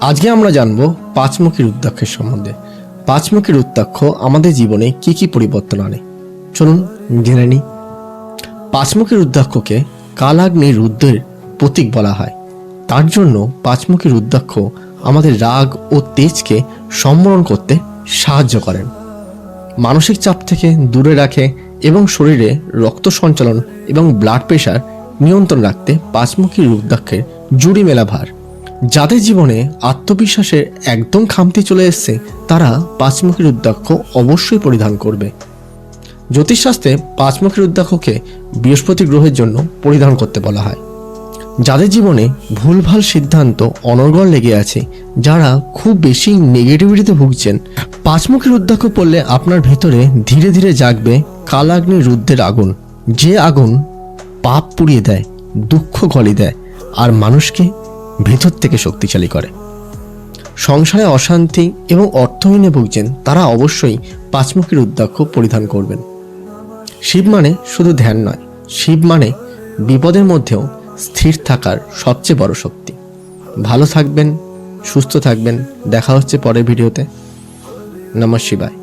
আজকে আমরা জানব পাঁচমুখী রুদ্রাক্ষের সম্বন্ধে। পাঁচমুখী রুদ্রাক্ষ আমাদের জীবনে কি কি পরিবর্তন আনে? চলুন জেনে নিই। পাঁচমুখী রুদ্রাক্ষকে কালাগ্নি রুদ্রের প্রতীক বলা হয়। তার জন্য পাঁচমুখী রুদ্রাক্ষ আমাদের রাগ ও তেজকে সম্বরণ করতে সাহায্য করেন। মানসিক চাপ থেকে দূরে রাখে এবং শরীরে রক্ত সঞ্চালন এবং ব্লাড প্রেশার নিয়ন্ত্রণ রাখতে পাঁচমুখী রুদ্রাক্ষের জুড়ি মেলা ভার। যাদের জীবনে আত্মবিশ্বাসের একদম খামতি চলে এসছে, তারা পাঁচমুখী রুদ্রাক্ষ অবশ্যই পরিধান করবে। জ্যোতিষশাস্ত্রে পাঁচমুখী রুদ্রাক্ষকে বৃহস্পতি গ্রহের জন্য পরিধান করতে বলা হয়। যাদের জীবনে ভুলভাল সিদ্ধান্ত অনর্গল লেগে আছে, যারা খুব বেশি নেগেটিভিটিতে ভুগছেন, পাঁচমুখী রুদ্রাক্ষ পড়লে আপনার ভেতরে ধীরে ধীরে জাগবে কালাগ্নি রুদ্রের আগুন। যে আগুন পাপ পুড়িয়ে দেয়, দুঃখ গলি দেয়, আর মানুষকে ভেতর থেকে শক্তিশালী করে। সংসারে অশান্তি এবং অর্থহীনে ভুগছেন, তারা অবশ্যই পাঁচমুখী রুদ্রাক্ষ পরিধান করবেন। শিব মানে শুধু ধ্যান নয়, শিব মানে বিপদের মধ্যেও স্থির থাকার সবচেয়ে বড় শক্তি। ভালো থাকবেন, সুস্থ থাকবেন। দেখা হচ্ছে পরের ভিডিওতে। নমঃ শিবায়।